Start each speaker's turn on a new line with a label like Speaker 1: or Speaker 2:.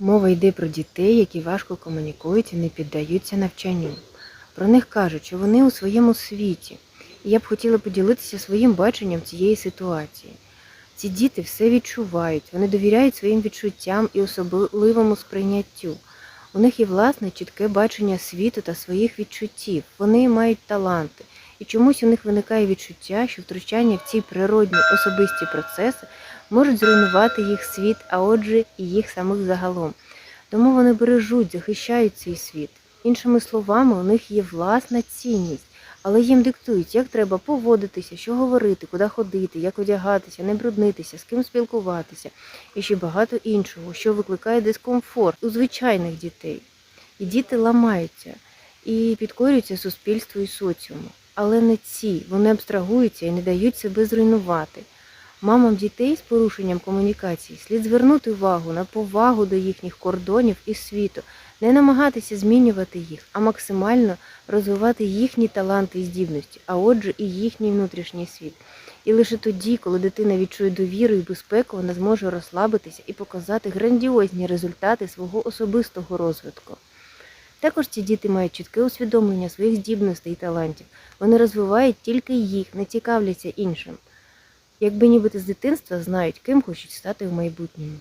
Speaker 1: Мова йде про дітей, які важко комунікують і не піддаються навчанню. Про них кажуть, що вони у своєму світі. І я б хотіла поділитися своїм баченням цієї ситуації. Ці діти все відчувають, вони довіряють своїм відчуттям і особливому сприйняттю. У них є власне чітке бачення світу та своїх відчуттів. Вони мають таланти. І чомусь у них виникає відчуття, що втручання в ці природні особисті процеси можуть зруйнувати їх світ, а отже, і їх самих загалом. Тому вони бережуть, захищають цей світ. Іншими словами, у них є власна цінність, але їм диктують, як треба поводитися, що говорити, куди ходити, як одягатися, не бруднитися, з ким спілкуватися і ще багато іншого, що викликає дискомфорт у звичайних дітей. І діти ламаються і підкорюються суспільству і соціуму. Але не ці, вони абстрагуються і не дають себе зруйнувати. Мамам дітей з порушенням комунікації слід звернути увагу на повагу до їхніх кордонів і світу, не намагатися змінювати їх, а максимально розвивати їхні таланти і здібності, а отже, і їхній внутрішній світ. І лише тоді, коли дитина відчує довіру і безпеку, вона зможе розслабитися і показати грандіозні результати свого особистого розвитку. Також ці діти мають чітке усвідомлення своїх здібностей і талантів. Вони розвивають тільки їх, не цікавляться іншим. Якби нібито з дитинства знають, ким хочуть стати в майбутньому.